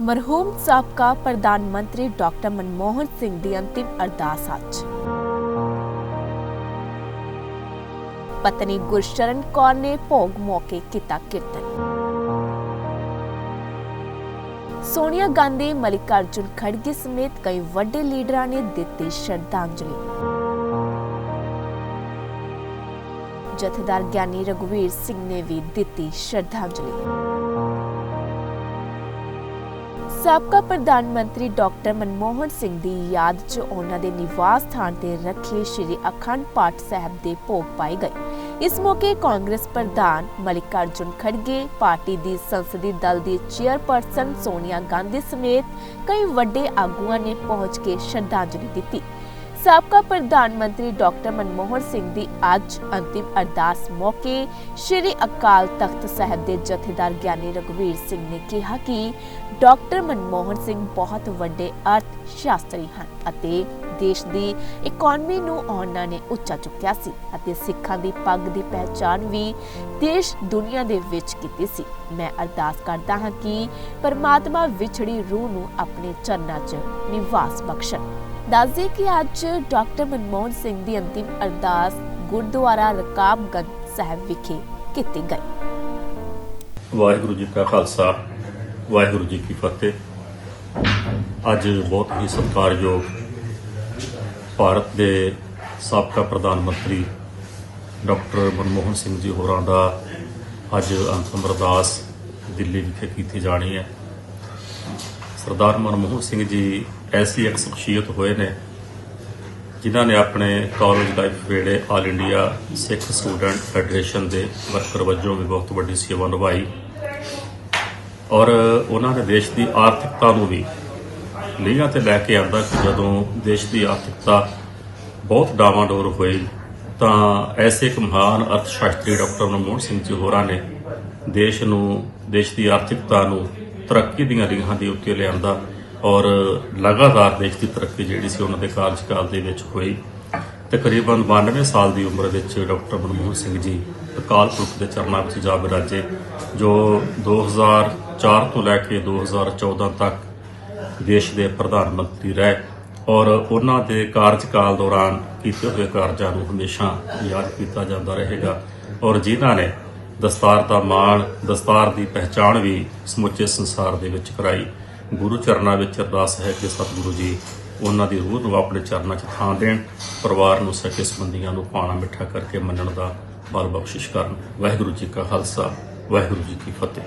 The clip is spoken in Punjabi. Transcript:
ਮਰਹੂਮ ਸਾਬਕਾ ਪ੍ਰਧਾਨ ਮੰਤਰੀ ਡਾਕਟਰ ਮਨਮੋਹਨ ਸਿੰਘ ਦੀ ਅੰਤਿਮ ਅਰਦਾਸ ਅੱਜ। ਪਤਨੀ ਗੁਰਸ਼ਰਨ ਕੌਰ ਨੇ ਭੋਗ ਮੌਕੇ ਕੀਤਾ ਕੀਰਤਨ। ਸੋਨੀਆ ਗਾਂਧੀ, ਮਲਿਕਾਰਜੁਨ ਖੜਗੇ ਸਮੇਤ ਕਈ ਵੱਡੇ ਲੀਡਰਾਂ ਨੇ ਦਿੱਤੀ ਸ਼ਰਧਾਂਜਲੀ। ਜਥੇਦਾਰ ਗਿਆਨੀ ਰਘੁਵੀਰ ਸਿੰਘ ਨੇ ਵੀ ਦਿੱਤੀ ਸ਼ਰਧਾਂਜਲੀ। ਸਾਬਕਾ ਪ੍ਰਧਾਨ ਮੰਤਰੀ ਡਾਕਟਰ ਮਨਮੋਹਨ ਸਿੰਘ ਦੀ ਯਾਦ 'ਚ ਉਹਨਾਂ ਦੇ ਨਿਵਾਸ ਸਥਾਨ ਤੇ ਰੱਖੇ ਸ੍ਰੀ ਅਖੰਡ ਪਾਠ ਸਾਹਿਬ ਦੇ ਭੋਗ ਪਾਏ ਗਏ। ਇਸ ਮੌਕੇ ਕਾਂਗਰਸ ਪ੍ਰਧਾਨ ਮਲਿਕਾਰਜੁਨ ਖੜਗੇ, ਪਾਰਟੀ ਦੀ ਸੰਸਦੀ ਦਲ ਦੀ ਚੇਅਰਪਰਸਨ ਸੋਨੀਆ ਗਾਂਧੀ ਸਮੇਤ ਕਈ ਵੱਡੇ ਆਗੂਆਂ ਨੇ ਪਹੁੰਚ ਕੇ ਸ਼ਰਧਾਂਜਲੀ ਦਿੱਤੀ। ਸਾਬਕਾ ਪ੍ਰਧਾਨ ਮੰਤਰੀ ਡਾਕਟਰ ਮਨਮੋਹਨ ਸਿੰਘ ਦੀ ਅੱਜ ਅੰਤਿਮ ਅਰਦਾਸ ਮੌਕੇ ਸ੍ਰੀ ਅਕਾਲ ਤਖਤ ਸਾਹਿਬ ਦੇ ਜਥੇਦਾਰ ਗਿਆਨੀ ਰਘੁਵੀਰ ਸਿੰਘ ਨੇ ਕਿਹਾ ਕਿ ਡਾਕਟਰ ਮਨਮੋਹਨ ਸਿੰਘ ਬਹੁਤ ਵੱਡੇ ਅਰਥ ਸ਼ਾਸਤਰੀ ਹਨ ਅਤੇ ਦੇਸ਼ ਦੀ ਇਕਨੋਮੀ ਨੂੰ ਉਹਨਾਂ ਨੇ ਉੱਚਾ ਚੁੱਕਿਆ ਸੀ ਅਤੇ ਸਿੱਖਾਂ ਦੀ ਪੱਗ ਦੀ ਪਹਿਚਾਣ ਵੀ ਦੇਸ਼ ਦੁਨੀਆ ਦੇ ਵਿੱਚ ਕੀਤੀ ਸੀ। ਮੈਂ ਅਰਦਾਸ ਕਰਦਾ ਹਾਂ ਕਿ ਪਰਮਾਤਮਾ ਵਿਛੜੀ ਰੂਹ ਨੂੰ ਆਪਣੇ ਚਰਨਾਂ 'ਚ ਨਿਵਾਸ ਬਖਸ਼ਣ। ਦੱਸਦੇ ਕਿ ਅੱਜ ਡਾਕਟਰ ਮਨਮੋਹਨ ਸਿੰਘ ਦੀ ਅੰਤਿਮ ਅਰਦਾਸ ਗੁਰਦੁਆਰਾ ਰਕਾਬਗੰਜ ਸਾਹਿਬ ਵਿਖੇ ਕੀਤੀ ਗਈ। ਵਾਹਿਗੁਰੂ ਜੀ ਕਾ ਖਾਲਸਾ, ਵਾਹਿਗੁਰੂ ਜੀ ਕੀ ਫਤਿਹ। ਅੱਜ ਬਹੁਤ ਹੀ ਸਤਿਕਾਰਯੋਗ ਭਾਰਤ ਦੇ ਸਾਬਕਾ ਪ੍ਰਧਾਨ ਮੰਤਰੀ ਡਾਕਟਰ ਮਨਮੋਹਨ ਸਿੰਘ ਜੀ ਹੋਰਾਂ ਦਾ ਅੱਜ ਅੰਤਿਮ ਅਰਦਾਸ ਦਿੱਲੀ ਵਿਖੇ ਕੀਤੀ ਜਾਣੀ ਹੈ। ਸਰਦਾਰ ਮਨਮੋਹਨ ਸਿੰਘ ਜੀ ਐਸੀ ਇੱਕ ਸ਼ਖਸੀਅਤ ਹੋਏ ਨੇ, ਜਿਨ੍ਹਾਂ ਨੇ ਆਪਣੇ ਕਾਲਜ ਲਾਈਫ ਵੇਲੇ all India Sikh student federation ਦੇ ਵਰਕਰ ਵਜੋਂ ਵੀ ਬਹੁਤ ਵੱਡੀ ਸੇਵਾ ਨਿਭਾਈ ਔਰ ਉਹਨਾਂ ਨੇ ਦੇਸ਼ ਦੀ ਆਰਥਿਕਤਾ ਨੂੰ ਵੀ ਲੀਹਾਂ ਤੇ ਲੈ ਕੇ ਆਂਦਾ ਕਿ ਜਦੋਂ ਦੇਸ਼ ਦੀ ਆਰਥਿਕਤਾ ਬਹੁਤ ਡਾਵਾਂਡੋਰ ਹੋਈ, ਤਾਂ ਐਸੇ ਇੱਕ ਮਹਾਨ ਅਰਥਸ਼ਾਸਤਰੀ ਡਾਕਟਰ ਮਨਮੋਹਨ ਸਿੰਘ ਜੀ ਹੋਰਾਂ ਨੇ ਦੇਸ਼ ਨੂੰ, ਦੇਸ਼ ਦੀ ਆਰਥਿਕਤਾ ਨੂੰ ਤਰੱਕੀ ਦੀਆਂ ਲੀਹਾਂ ਦੇ ਉੱਤੇ ਲਿਆਂਦਾ ਔਰ ਲਗਾਤਾਰ ਦੇਸ਼ ਦੀ ਤਰੱਕੀ ਜਿਹੜੀ ਸੀ ਉਹਨਾਂ ਦੇ ਕਾਰਜਕਾਲ ਦੇ ਵਿੱਚ ਹੋਈ। ਤਕਰੀਬਨ 92 ਸਾਲ ਦੀ ਉਮਰ ਵਿੱਚ ਡਾਕਟਰ ਮਨਮੋਹਨ ਸਿੰਘ ਜੀ ਅਕਾਲ ਪੁਰਖ ਦੇ ਚਰਨਾਂ ਵਿੱਚ ਜਾ ਬਿਰਾਜੇ ਜੋ 2004 ਤੋਂ ਲੈ ਕੇ 2014 ਤੱਕ ਦੇਸ਼ ਦੇ ਪ੍ਰਧਾਨ ਮੰਤਰੀ ਰਹੇ ਔਰ ਉਹਨਾਂ ਦੇ ਕਾਰਜਕਾਲ ਦੌਰਾਨ ਕੀਤੇ ਹੋਏ ਕਾਰਜਾਂ ਨੂੰ ਹਮੇਸ਼ਾ ਯਾਦ ਕੀਤਾ ਜਾਂਦਾ ਰਹੇਗਾ ਔਰ ਜਿਨ੍ਹਾਂ ਨੇ ਦਸਤਾਰ ਦਾ ਮਾਣ ਦਸਤਾਰ ਦੀ ਪਹਿਚਾਣ ਵੀ ਸਮੁੱਚੇ ਸੰਸਾਰ ਦੇ ਵਿੱਚ ਕਰਾਈ। ਗੁਰੂ ਚਰਨਾਂ ਵਿੱਚ ਅਰਦਾਸ ਹੈ ਕਿ ਸਤਿਗੁਰੂ ਜੀ ਉਹਨਾਂ ਦੀ ਰੂਹ ਨੂੰ ਆਪਣੇ ਚਰਨਾਂ 'ਚ ਥਾਂ ਦੇਣ, ਪਰਿਵਾਰ ਨੂੰ ਸਕੇ ਸੰਬੰਧੀਆਂ ਨੂੰ ਪਾਣਾ ਮਿੱਠਾ ਕਰਕੇ ਮੰਨਣ ਦਾ ਬਲ ਬਖਸ਼ਿਸ਼ ਕਰਨ। ਵਾਹਿਗੁਰੂ ਜੀ ਕਾ ਖਾਲਸਾ, ਵਾਹਿਗੁਰੂ ਜੀ ਕੀ ਫਤਿਹ।